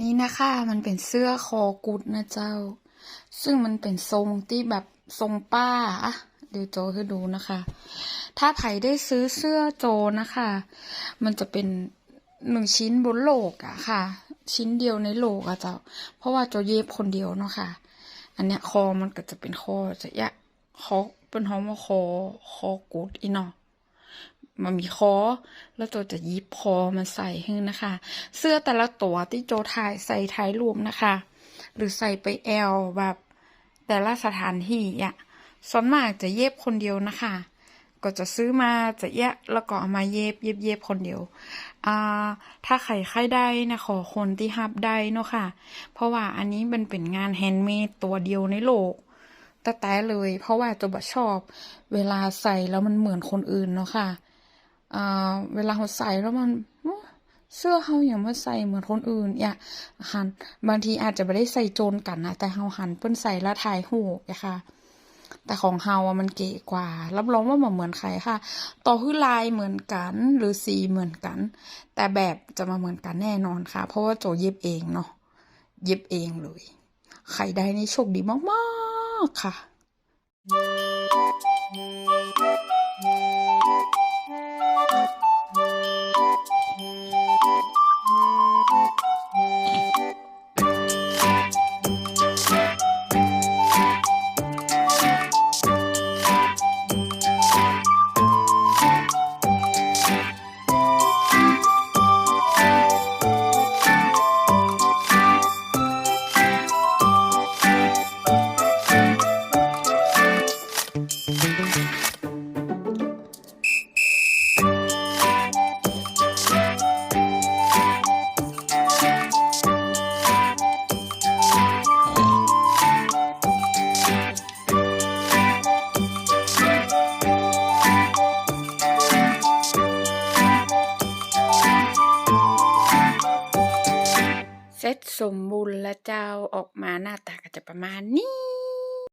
นี่นะคะมันเป็นเสื้อคอกุดนะเจ้า ซึ่งมันเป็นทรงที่แบบทรงป้าอะเดี๋ยวโจให้ดูนะคะ ถ้าไผ่ได้ซื้อเสื้อโจนะคะ มันจะเป็นหนึ่งชิ้นบนโลกอะค่ะ ชิ้นเดียวในโลกอะเจ้า เพราะว่าโจเย็บคนเดียวเนาะค่ะ อันเนี้ยคอมันก็จะเป็นคอจะยะคอเป็นหองว่าคอคอกุดอีเนาะ มันมีคอ แล้วโจจะยิบคอมันใส่ให้นะคะ เสื้อแต่ละตัวที่โจถ่ายใส่ท้ายรวมนะคะ หรือใส่ไปแอลแบบแต่ละสถานที่อะส่วนมากจะเย็บคนเดียวนะคะ ก็จะซื้อมาจะแยะแล้วก็เอามาเย็บเย็บเย็บคนเดียวอ่าถ้าใครใครได้นะขอคนที่ฮับได้เนาะค่ะ เพราะว่าอันนี้มันเป็นงานแฮนด์เมดตัวเดียวในโลกแต่แต่เลย เพราะว่าโจบชอบ เวลาใส่แล้วมันเหมือนคนอื่นเนาะค่ะอ่า เวลาเราใส่แล้วมันเสื้อเขาอย่างมาใส่เหมือนคนอื่นอย่าหันบางทีอาจจะไม่ได้ใส่โจนกันนะแต่เขาหันเปิ้นใส่แล้วถ่ายหูกอะคะแต่ของเฮาอะมันเก๋กว่า รับรองว่ามันเหมือนใครค่ะ ต่อคือลายเหมือนกัน หรือสีเหมือนกัน แต่แบบจะมาเหมือนกันแน่นอนค่ะ เพราะว่าโจเย็บเองเนาะเย็บเองเลยใครได้นี่โชคดีมากๆค่ะ เซตสมบูรณ์แล้วเจ้าออกมาหน้าตาก็จะประมาณนี้